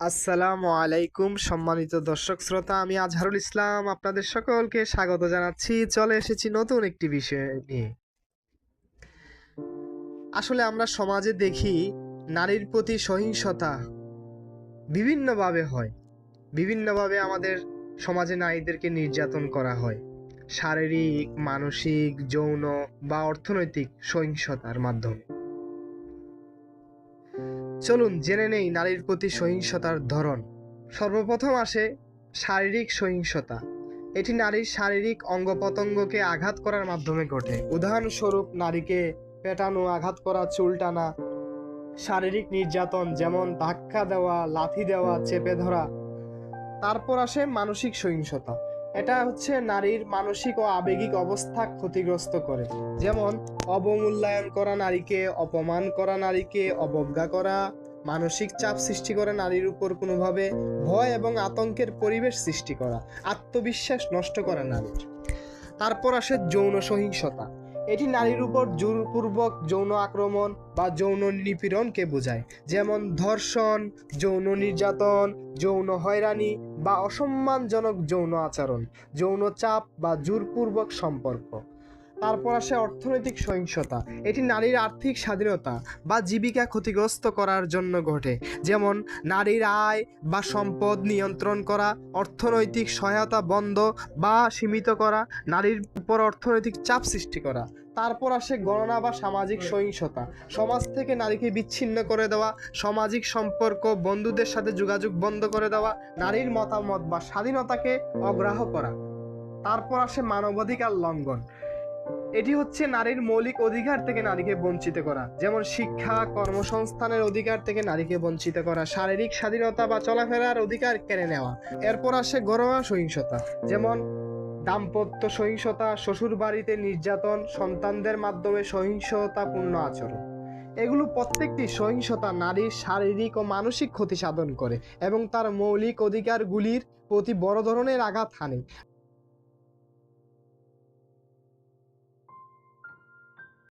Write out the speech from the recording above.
আসসালামু আলাইকুম, সম্মানিত দর্শক শ্রোতা, আমি আজহারুল ইসলাম আপনাদের সকলকে স্বাগত জানাচ্ছি। চলে এসেছি নতুন একটি বিষয় নিয়ে। আসলে আমরা সমাজে দেখি নারীর প্রতি সহিংসতা বিভিন্নভাবে হয়। বিভিন্নভাবে আমাদের সমাজে নারীদেরকে নির্যাতন করা হয়। শারীরিক, মানসিক, যৌন বা অর্থনৈতিক সহিংসতার মাধ্যমে। চলুন জেনে নেই নারীর প্রতি সহিংসতার ধরন। সর্বপ্রথম আসে শারীরিক সহিংসতা। এটি নারীর শারীরিক অঙ্গ প্রত্যঙ্গকে আঘাত করার মাধ্যমে ঘটে। উদাহরণস্বরূপ, নারীকে পেটানো, আঘাত করা, চুল টানা, শারীরিক নির্যাতন যেমন ধাক্কা দেওয়া, লাথি দেওয়া, চেপে ধরা। তারপর আসে মানসিক সহিংসতা। এটা হচ্ছে নারীর মানসিক ও আবেগিক অবস্থা ক্ষতিগ্রস্ত করে। যেমন, অবমূল্যায়ন করা নারীকে, অপমান করা নারীকে, অবজ্ঞা করা, মানসিক চাপ সৃষ্টি করে নারীর উপর কোনোভাবে ভয় এবং আতঙ্কের পরিবেশ সৃষ্টি করা, আত্মবিশ্বাস নষ্ট করা নারীর। তারপর আসে যৌন সহিংসতা। এটি নারীর উপর জোরপূর্বক যৌন আক্রমণ বা যৌন নিপীড়নকে বোঝায়। যেমন ধর্ষণ, যৌন নির্যাতন, যৌন হয়রানি বা অসম্মানজনক যৌন আচরণ যৌন চাপ বা জোরপূর্বক সম্পর্ক। তারপর আসে অর্থনৈতিক সহিংসতা। এটি নারীর আর্থিক স্বাধীনতা বা জীবিকা ক্ষতিগ্রস্ত করার জন্য ঘটে। যেমন, নারীর আয় বা সম্পদ নিয়ন্ত্রণ করা, অর্থনৈতিক সহায়তা বন্ধ বা সীমিত করা, নারীর উপর অর্থনৈতিক চাপ সৃষ্টি করা। তারপর আসে গণনা বা সামাজিক সহিংসতা। সমাজ থেকে নারীকে বিচ্ছিন্ন করে দেওয়া, সামাজিক সম্পর্ক বন্ধুদের সাথে যোগাযোগ বন্ধ করে দেওয়া, নারীর মতামত বা স্বাধীনতাকে অগ্রাহ্য করা। তারপর আসে মানবাধিকার লঙ্ঘন। এটি হচ্ছে নারীর মৌলিক অধিকার থেকে নারীকে বঞ্চিত করা। যেমন শিক্ষা, কর্মসংস্থানের অধিকার থেকে নারীকে বঞ্চিত করা, শারীরিক স্বাধীনতা বা চলাফেরার অধিকার কেড়ে নেওয়া। এরপর আসে ঘরোয়া সহিংসতা, যেমন দাম্পত্য সহিংসতা শ্বশুর বাড়িতে নির্যাতন, সন্তানদের মাধ্যমে সহিংসতাপূর্ণ আচরণ। এগুলো প্রত্যেকটি সহিংসতা নারীর শারীরিক ও মানসিক ক্ষতি সাধন করে এবং তার মৌলিক অধিকারগুলির প্রতি বড় ধরনের আঘাত হানে।